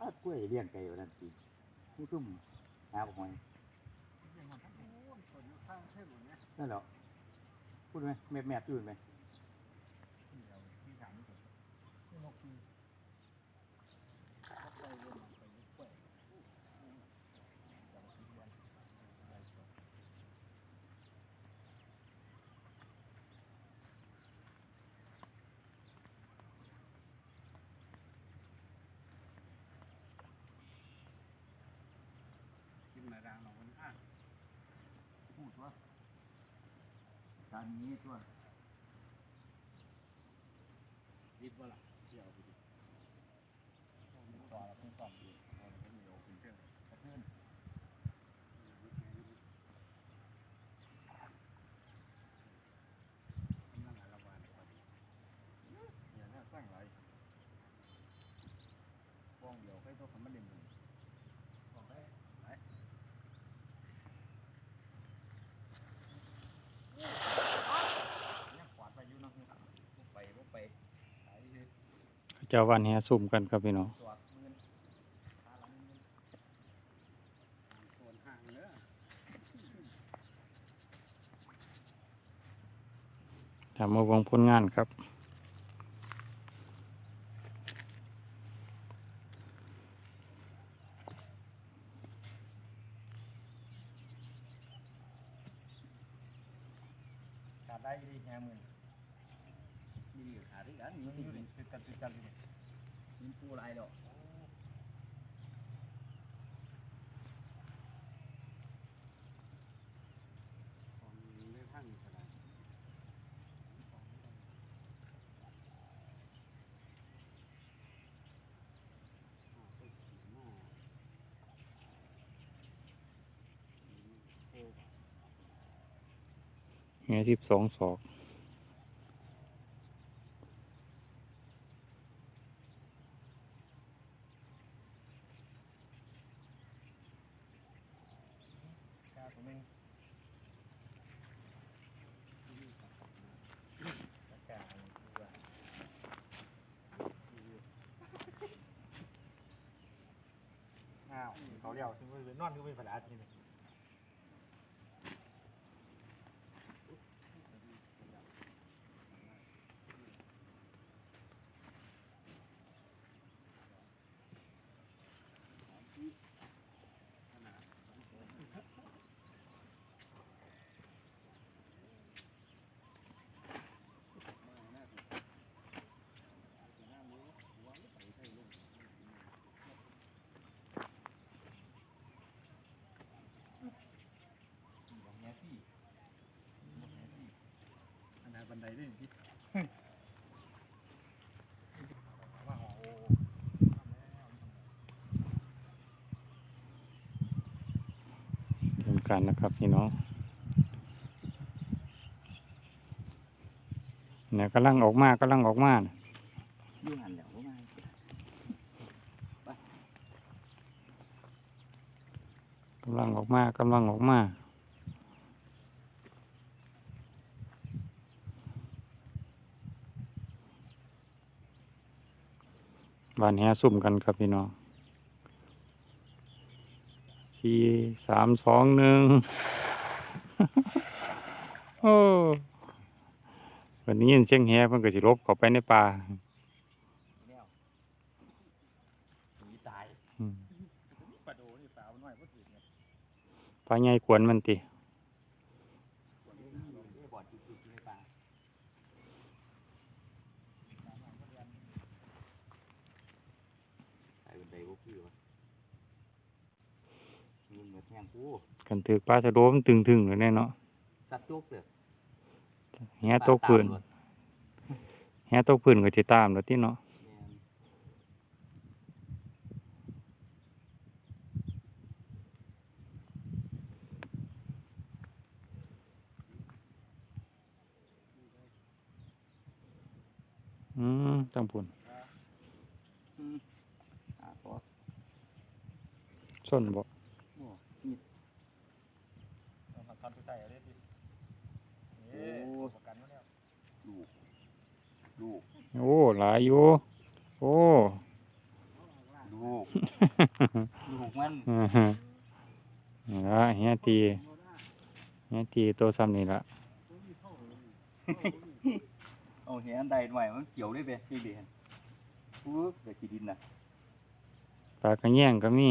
อ่ากล้วยเลี้ยงไก่วันนั้นสินี่ซุ่มหาบ่หอยนั่นเหรอพูดไหมแม่แม่ตื่นไหม กินมาดังเราคนอะ พูดว่า การนี้ตัวยิบว่าล่ะเที่ยวไปดิต่อเราเพิ่งต่อดีเราเพิ่งมีโอเป็นเรื่องกระเพื่อนนั่งหาละวันพอดีเนี่ยน่าสร้างไรฟ้องเดี๋ยวให้เขาคำมันเด่นเลยบอกได้ไหนยังขวาดไปอยู่เนาะบ่ไปบ่ไปไปเลย เจ้าวันแห่ซุ่มกันครับพี่น้องจอดเงินพาหลังเงินงเนอะทำมาเบิ่งผลงานครับได้ดีแค่หมื่ นนี่ดีขาดได้กันนี่ดีติดกันติดกันเลยมีปูลายดอกเลือกข้งขนาดโอ้แห่สิบสองศอกาตัวนึงตะกาดูว่าอ้าวเขาเรียกซึ่งเป็นนอนคือเป็นภาษาจีน บอกแง่ที่บอกแง่ที่อันนั้นบันไดด้วยพี่ว่าโอ้ เริ่ม กันนะครับพี่น้องเนี่ยกำลังออกมากำลังออกมาน่ะอยู่หันแล้วว่าไงกำลังออกมากำลังออกมาบานแห่ซุ่มกันครับพี่น้อง สี่สามสองหนึ่งโอ้วันนี้ยินเสียงแห่เพิ่นก็สิลบเข้าไปในป่าแล้วผีตายอืมปลาโดนี่ปลาหน่อยก็ถือเนี่ยปลาใหญ่กวนมันติ เอ้ยบอดจุดๆในป่าตายเป็นไดบ่คือวะเงินเหมือนแห้ง กูกันถือปลาสะโดมนตึงๆเลยแน่เนาะสัตว์โจกเสือกแห่ตกพื้นแห่ตกพื้นก็สิตามแล้วติเนาะแม่นอืมจังพุ่นอ่าพอส้นบ่โอ้นี่ เรามาทำไปใส่อะไรดิเอ๊ะประกันไว้แล้วลูกลูก โอ้ หลายอยู่ โอ้ ลูก ลูกมันอือฮึนี่ละเฮียตีเฮียตีตัวซ้ำนี่ละเอาแหนใดหน่อยมันเกี่ยวได้เบ้ที่เบียนปุ๊บเดี๋ยวขี้ดินน่ะปลากระแยงก็มี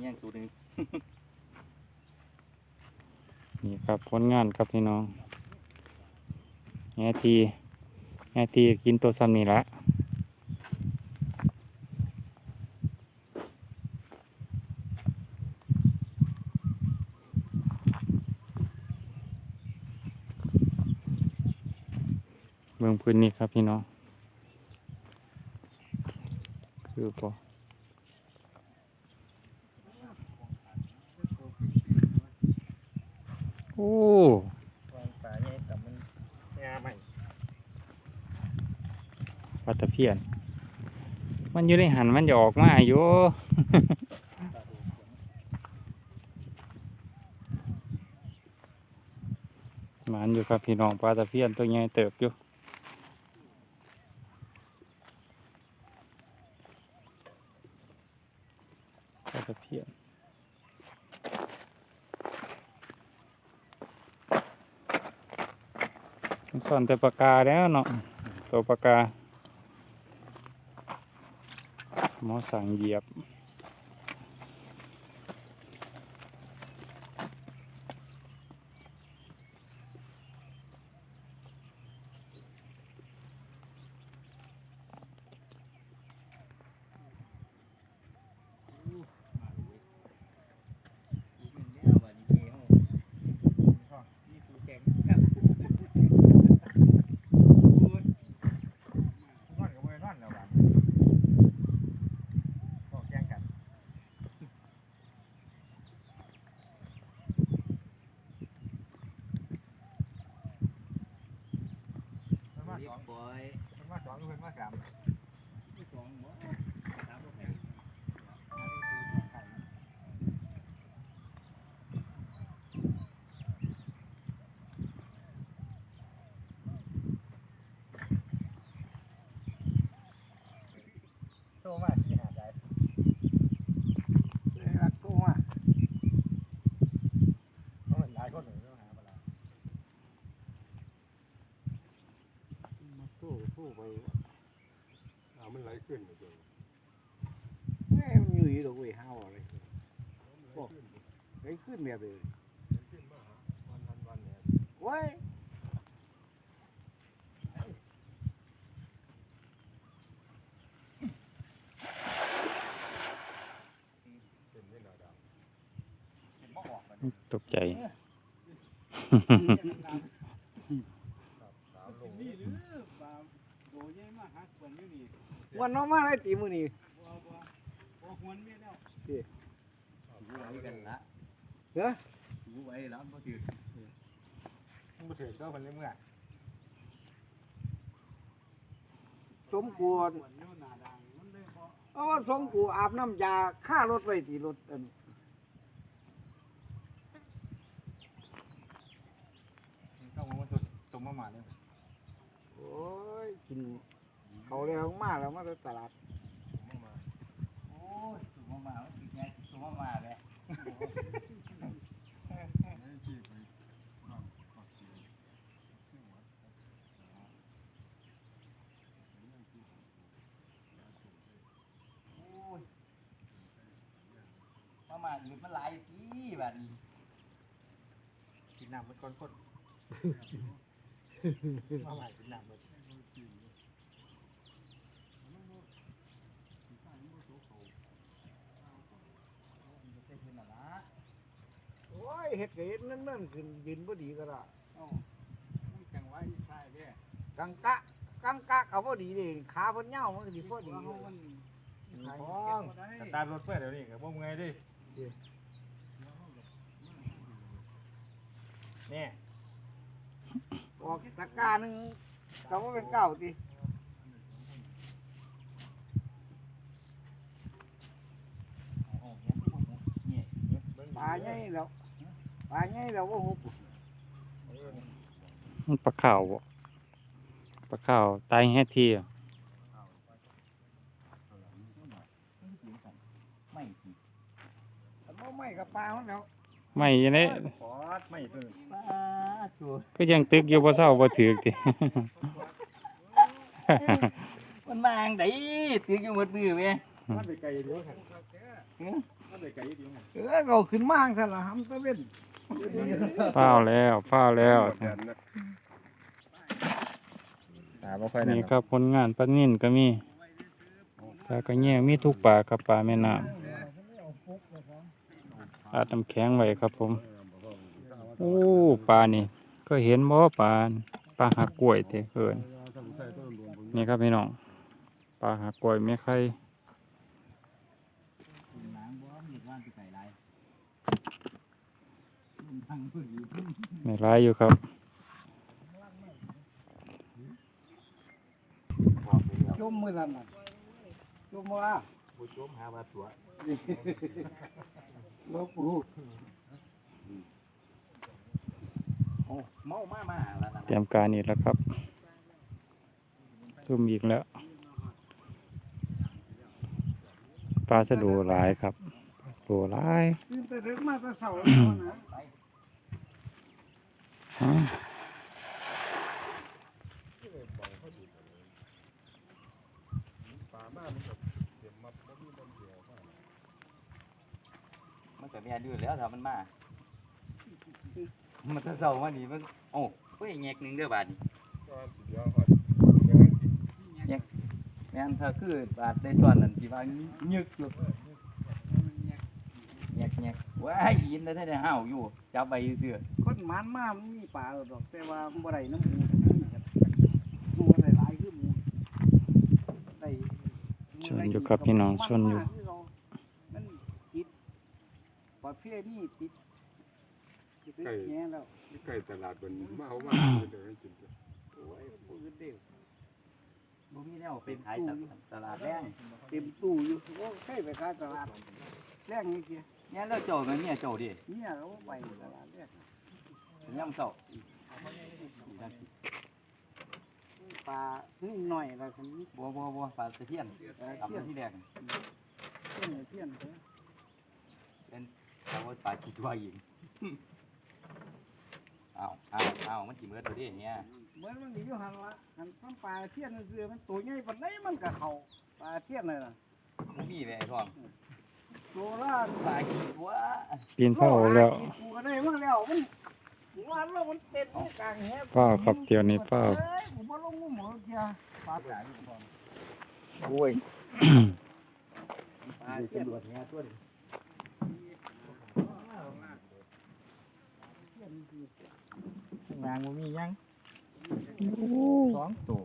แย่งตัวหนึง นี่ครับผลงานครับพี่น้องเฮียตีเฮียตีกินตัวซ้ำนี่ละเบื้องพื้นนี่ครับพี่น้องคือพอ โอ้วางสายใหญ่กับมันงาใหม่ปลาตะเพียน มันอยู่ในหันมันจะออกมาอยู่ มันอยู่ครับพี่น้องปลาตะเพียนตัวใหญ่เติบอยู่ปลาตะเพียนมัน ซ่อนแต่ปากกาแล้วเนาะตัวปากกาหมอสั่งเหยียบ นี่คือแกงกับนอนกับมือนอนแล้วบ้านก็แกงกันมันมา สองบอยมันมาสองเพิ่นมาสามสองบ่ามบ่แพง โตมาที่หาได้รักโตมาเขาเป็นหลายคนหนึ่งต้องหาเวลา มาสู้ไปเอามันไหลขึ้นไปจนเฮ้มันอยู่อยู่ดอกเว้ยห้าวอะไรบอกไอ้ขึ้นแบบเลยขึ้นมาหาวันทันวันเนี่ยโอ้ยเป็นไม่นาดาเห็นบ่ออกมันตกใจ สามโล นี่หรือปลาโด ใหญ่มากฮักวันอยู่นี่วันน้องมาได้ตีมือนี่บ่บ่บ่หวนเมียแล้วอยู่ไว้กันละเด้ออยู่ไว้แล้วบ่ถือมึงบ่ถือก็มันเลยมึงอะสมควรเอาว่าสมกูอาบน้ำยาฆ่ารถไว้ที่รถอันนี้ต้องมาสุดตรงมาหมาเลยโอ้ยกิ นเขาเรียกมาแล้วมาจากตลาดโอ้ยสุมามาว่าสิแง่สุมามาเลยโอ้ยมามาอื่นมันหลายทีบัดนี้กินน้ำมันคนคนมาใหม่กินน้ำมันโอ้ย เห็ดก็เห็ดนั่นนั่นขึ้นยืนบ่ดีก็ได้จังไว้ใช่เด้ กังกะกังกะก็บ่ดีเด้ขาเพิ่นเหย้ามันก็สิบ่ดีพ้องตามรถเพื่อเดี๋ยวนี้ก็บ่เมื่อยดินี่ออกตะกร้าหนึงก็บ่เป็นเก่าติโอ้โหเนี่ยปลาใหญ่แล้ว ปลาไงเราก็หุบมันปลาข่าวบ่ปลาข่าวตายแห่ทีอะไม่ไม่ไม่กับปลาของเไม่อยังไงลาก็ยังตึกอยู่บ่เศร้าบ่ถือกติ มันมาอังไดถืออยู่หมดมือเว้ มันไปไกลเดียวกันหือมันไปไกลเดียวกันเออก็เอาขึ้นมาจังซั่นล่ะหำตะเว้นฟ้าวแล้วฟ้าวแล้วหาบ่ค่อยนั่นนี่ครับผลงานปลานิ่นก็มีปลากระแยงมีทุกปลาครับปลาแม่น้ำอาดน้ำแข็งไว้ครับผมโอ้ปลานี่ ก็เห็นบ่ปลาปลาหักกล้วยเตเกินนี่ครับพี่น้องปลาหักกล้วยแม่ไข่น้ำบ่มีว่านสิไก่หลาย ทางพื้นอยู่แม่ร้ายอยู่ครับจมมือนั่นน่ะจมว่าผู้ชมหาว่าตัวลบรู้โอ้เมามามาแล้วนะเตรียมการอีกแล้วครับซุ่มอีกแล้วปลาสะดูหลายครับปลาสะดูหลายตื่นแต่ดึกมาแต่เช้าแล้วนะอ้าว มันก็แม่นอยู่แล้วถ้ามันมา มันจะเศร้ามานี่มันโอ้เฮ้ยแงกหนึงเด้อบาดนี้แม่นถ้าคือบาดได้ส่วนนั่นสิว่ายึกอยู่แงกแงกว้ายยินได้ได้ห้าวอยู่จับไปซื่อ คนหมานมามันมีปลาดอกแต่ว่าบ่ได้น้ำมูหมูได้หลายคือมูได้ชนอยู่ครับพี่น้องชนอยู่มันติดประเภทนี้ติดติดแง่แล้วใกล้ตลาดบนมาเอามาเดี๋ยวให้กินเถอะโอ้ยผู้อื่นเด้อบ่มีแนวไปขายตลาดตลาดแรงเต็มตู้อยู่โอ้ใช่ไปขายตลาดแรงนี่เกียเนี่ยแล้วเจ้าแม่เนี่ยเจ้าดิเนี่ยเราไปตลาดแรก ยามเช้าปลานี่หน่อยละคันนี้บ่บ่บ่ปลาตะเพียนเอ่อทำเพี้ยนที่แรกเพี้ยนเพี้ยนเด้อเป็นเอาไว้ปลาคิดว่ายิงอ้าวอ้าวอ้าวมันสิเบิดบ่ดิเนี่ยเหมือนมันอยู่หันละหันต้นปลาเพี้ยนเสือมันตัวใหญ่ปานใดมันก็เข้าปลาเพี้ยนเลยล่ะบ่มีแม่ไอ้ทองตัวละปลาคิดว่าปีนเฝ้าแล้วกูก็ได้มาแล้วมัน ว่าแล้วมันเป็นที่กลางแหเฝ้าครับเดี๋ยวนี้เฝ้าเอ้ยผมบ่ลงมือหมอเกียปลาตายโอ้ยปลาเพี้ยนตำรวจเนี่ยตัวนี้นางบ่มีหยังสองตัว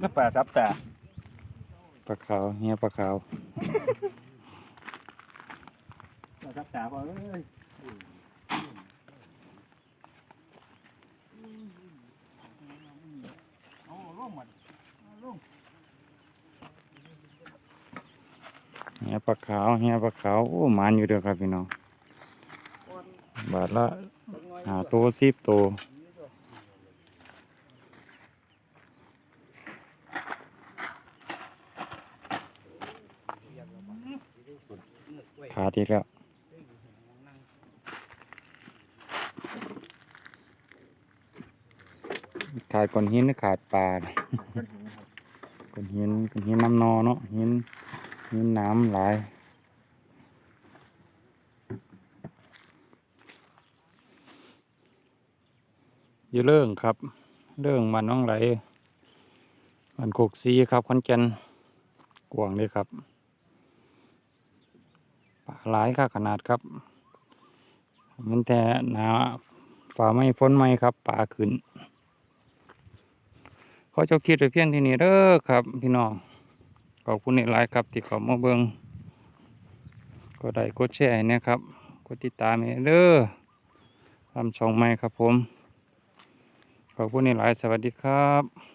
น้าปลาซับตาปลาขาวเฮียปลาขาว ปลาซับตาบ่เอ้ยเอาลงมาเอาลงเฮียปลาขาวเฮียปลาขาวโอ้หมานอยู่เด้อครับพี่น้องก่อนบาทละหน่อยหาตัวสิบตัวขาดอีกแล้ว ขาดก้อนหินหรือขาดปลาน่ะก้อนหินก้อนหินน้ำนอเนาะหินหินน้ำหลายอยู่เรื่องครับ เรื่องมันน้องไหล มันกกซีครับขอนแก่นกวางเลยครับปลาหลายค่าขนาดครับ มันแต่หนาฝ่าไม่พ้นไม่ครับป่าขึ้น ขอเจ้าคิดไปเพียงที่นี้เด้อครับ พี่น้องขอบคุณในไลน์ครับที่เขามาเบิงก็ได้กดแชร์นะครับกดติดตามเด้อทำช่องใหม่ครับผม ขอบคุณในไลน์สวัสดีครับ